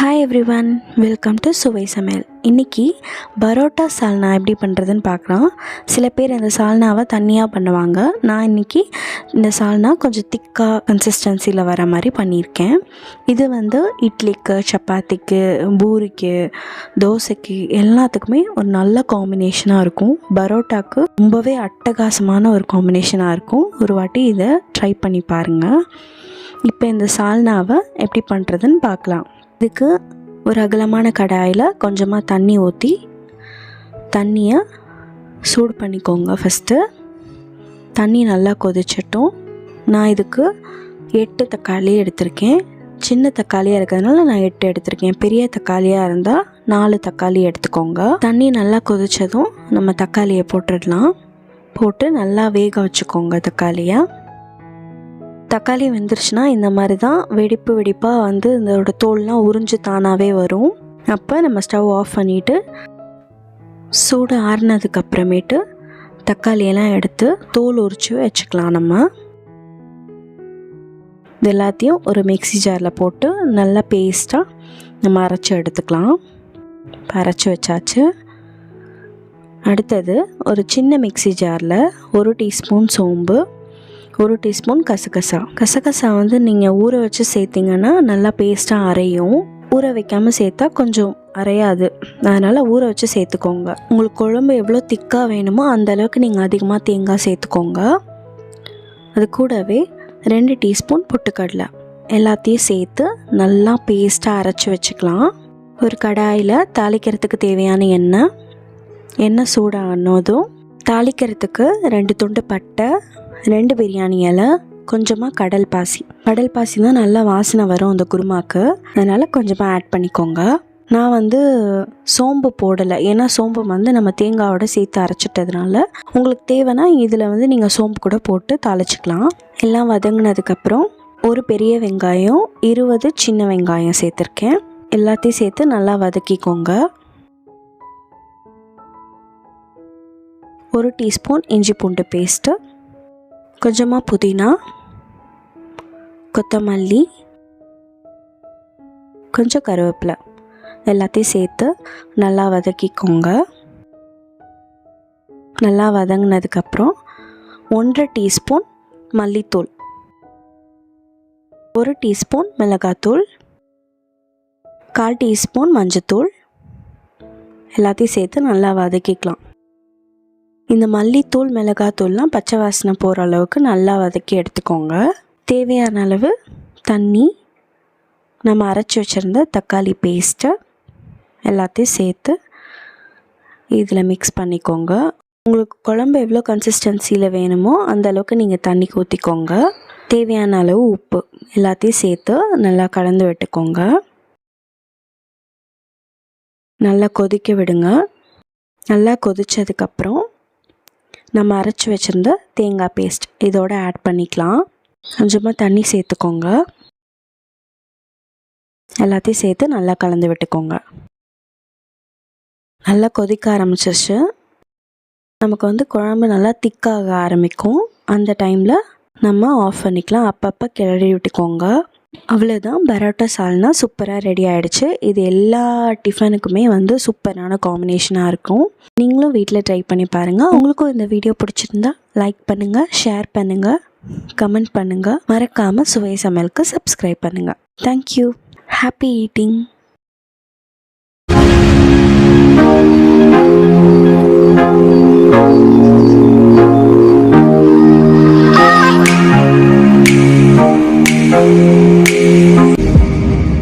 Hi everyone welcome to Suvai Samayal இன்றைக்கி பரோட்டா சால்னா எப்படி பண்ணுறதுன்னு பார்க்கலாம். சில பேர் இந்த சால்னாவை தண்ணியாக பண்ணுவாங்க. நான் இன்றைக்கி இந்த சால்னா கொஞ்சம் திக்காக கன்சிஸ்டன்சியில் வர மாதிரி பண்ணியிருக்கேன். இது வந்து இட்லிக்கு சப்பாத்திக்கு பூரிக்கு தோசைக்கு எல்லாத்துக்குமே ஒரு நல்ல காம்பினேஷனாக இருக்கும். பரோட்டாக்கு ரொம்பவே அட்டகாசமான ஒரு காம்பினேஷனாக இருக்கும். ஒரு வாட்டி இதை ட்ரை பண்ணி பாருங்கள் இப்போ இந்த சால்னாவை எப்படி பண்ணுறதுன்னு பார்க்கலாம். இதுக்கு ஒரு அகலமான கடாயில் கொஞ்சமாக தண்ணி ஊற்றி தண்ணியை சூடு பண்ணிக்கோங்க ஃபஸ்ட்டு தண்ணி நல்லா கொதிச்சிட்டும். நான் இதுக்கு எட்டு தக்காளி எடுத்திருக்கேன். சின்ன தக்காளியாக இருக்கிறதுனால நான் எட்டு எடுத்திருக்கேன். பெரிய தக்காளியாக இருந்தால் நாலு தக்காளி எடுத்துக்கோங்க. தண்ணி நல்லா கொதிச்சதும் நம்ம தக்காளியை போட்டுடலாம். போட்டு நல்லா வேக வச்சுக்கோங்க தக்காளியை. தக்காளி வெந்துருச்சுன்னா இந்த மாதிரி தான் வெடிப்பு வெடிப்பாக வந்து இதோட தோல்லாம் உறிஞ்சு தானாகவே வரும். அப்போ நம்ம ஸ்டவ் ஆஃப் பண்ணிவிட்டு சூடு ஆறுனதுக்கப்புறமேட்டு தக்காளியெல்லாம் எடுத்து தோல் உரித்து வச்சுக்கலாம் நம்ம. இது எல்லாத்தையும் ஒரு மிக்ஸி ஜாரில் போட்டு நல்லா பேஸ்ட்டாக நம்ம அரைச்சி எடுத்துக்கலாம். அரைச்சி வச்சாச்சு. அடுத்தது ஒரு சின்ன மிக்ஸி ஜாரில் ஒரு டீஸ்பூன் சோம்பு ஒரு டீஸ்பூன் கசகசா. கசகசா வந்து நீங்கள் ஊற வச்சு சேர்த்திங்கன்னா நல்லா பேஸ்ட்டாக அரையும். ஊற வைக்காமல் சேர்த்தா கொஞ்சம் அரையாது. அதனால் ஊற வச்சு சேர்த்துக்கோங்க. உங்களுக்கு குழம்பு எவ்வளோ திக்காக வேணுமோ அந்த அளவுக்கு நீங்கள் அதிகமாக தேங்காய் சேர்த்துக்கோங்க. அது கூடவே ரெண்டு டீஸ்பூன் பொட்டுக்கடலை. எல்லாத்தையும் சேர்த்து நல்லா பேஸ்ட்டாக அரைச்சி வச்சுக்கலாம். ஒரு கடாயில் தாளிக்கிறதுக்கு தேவையான எண்ணெய். எண்ணெய் சூடானதும் தாளிக்கிறதுக்கு ரெண்டு துண்டு பட்டை. ரெண்டு பிரியாணி இலை கொஞ்சமாக கடல் பாசி. கடல் பாசி தான் நல்லா வாசனை வரும் அந்த குருமாக்கு. அதனால் கொஞ்சமாக ஆட் பண்ணிக்கோங்க. நான் வந்து சோம்பு போடலை. ஏன்னா சோம்பு வந்து நம்ம தேங்காவோட சேர்த்து அரைச்சிட்டதுனால உங்களுக்கு தேவைன்னா இதில் வந்து நீங்கள் சோம்பு கூட போட்டு தாளிச்சிக்கலாம். எல்லாம் வதங்கினதுக்கப்புறம் ஒரு பெரிய வெங்காயம் இருபது சின்ன வெங்காயம் சேர்த்துருக்கேன். எல்லாத்தையும் சேர்த்து நல்லா வதக்கிக்கோங்க. ஒரு டீஸ்பூன் இஞ்சி பூண்டு பேஸ்ட்டு கொஞ்சமாக புதினா கொத்தமல்லி கொஞ்சம் கருவேப்பிலை. எல்லாத்தையும் சேர்த்து நல்லா வதக்கிக்கோங்க. நல்லா வதங்கினதுக்கப்புறம் ஒன்றரை டீஸ்பூன் மல்லித்தூள் ஒரு டீஸ்பூன் மிளகாத்தூள் கால் டீஸ்பூன் மஞ்சத்தூள். எல்லாத்தையும் சேர்த்து நல்லா வதக்கிக்கலாம். இந்த மல்லித்தூள் மிளகாத்தூள்லாம் பச்சை வாசனை போகிற அளவுக்கு நல்லா வதக்கி எடுத்துக்கோங்க. தேவையான அளவு தண்ணி நம்ம அரைச்சி வச்சுருந்த தக்காளி பேஸ்ட்டை எல்லாத்தையும் சேர்த்து இதில் மிக்ஸ் பண்ணிக்கோங்க. உங்களுக்கு குழம்பு எவ்வளோ கன்சிஸ்டன்சியில் வேணுமோ அந்த அளவுக்கு நீங்கள் தண்ணி ஊற்றிக்கோங்க தேவையான அளவு உப்பு எல்லாத்தையும் சேர்த்து நல்லா கலந்து விட்டுக்கோங்க. நல்லா கொதிக்க விடுங்க. நல்லா கொதித்ததுக்கப்புறம் நம்ம அரைச்சி வச்சுருந்த தேங்காய் பேஸ்ட் இதோட ஆட் பண்ணிக்கலாம். கொஞ்சமாக தண்ணி சேர்த்துக்கோங்க. எல்லாத்தையும் சேர்த்து நல்லா கலந்து விட்டுக்கோங்க. நல்லா கொதிக்க ஆரம்பிச்சிருச்சு. நமக்கு வந்து குழம்பு நல்லா திக்காக ஆரம்பிக்கும். அந்த டைமில் நம்ம ஆஃப் பண்ணிக்கலாம். அப்பப்போ கிளறி விட்டுக்கோங்க. அவ்வளோதான் பரோட்டா சால்னா சூப்பராக ரெடி ஆகிடுச்சு இது எல்லா டிஃபனுக்குமே வந்து சூப்பரான காம்பினேஷனாக இருக்கும். நீங்களும் வீட்டில் ட்ரை பண்ணி பாருங்கள் உங்களுக்கும் இந்த வீடியோ பிடிச்சிருந்தா லைக் பண்ணுங்கள் ஷேர் பண்ணுங்கள் கமெண்ட் பண்ணுங்கள் மறக்காமல் சுவை சமையலுக்கு சப்ஸ்கிரைப் பண்ணுங்கள் தேங்க்யூ ஹாப்பி ஈட்டிங்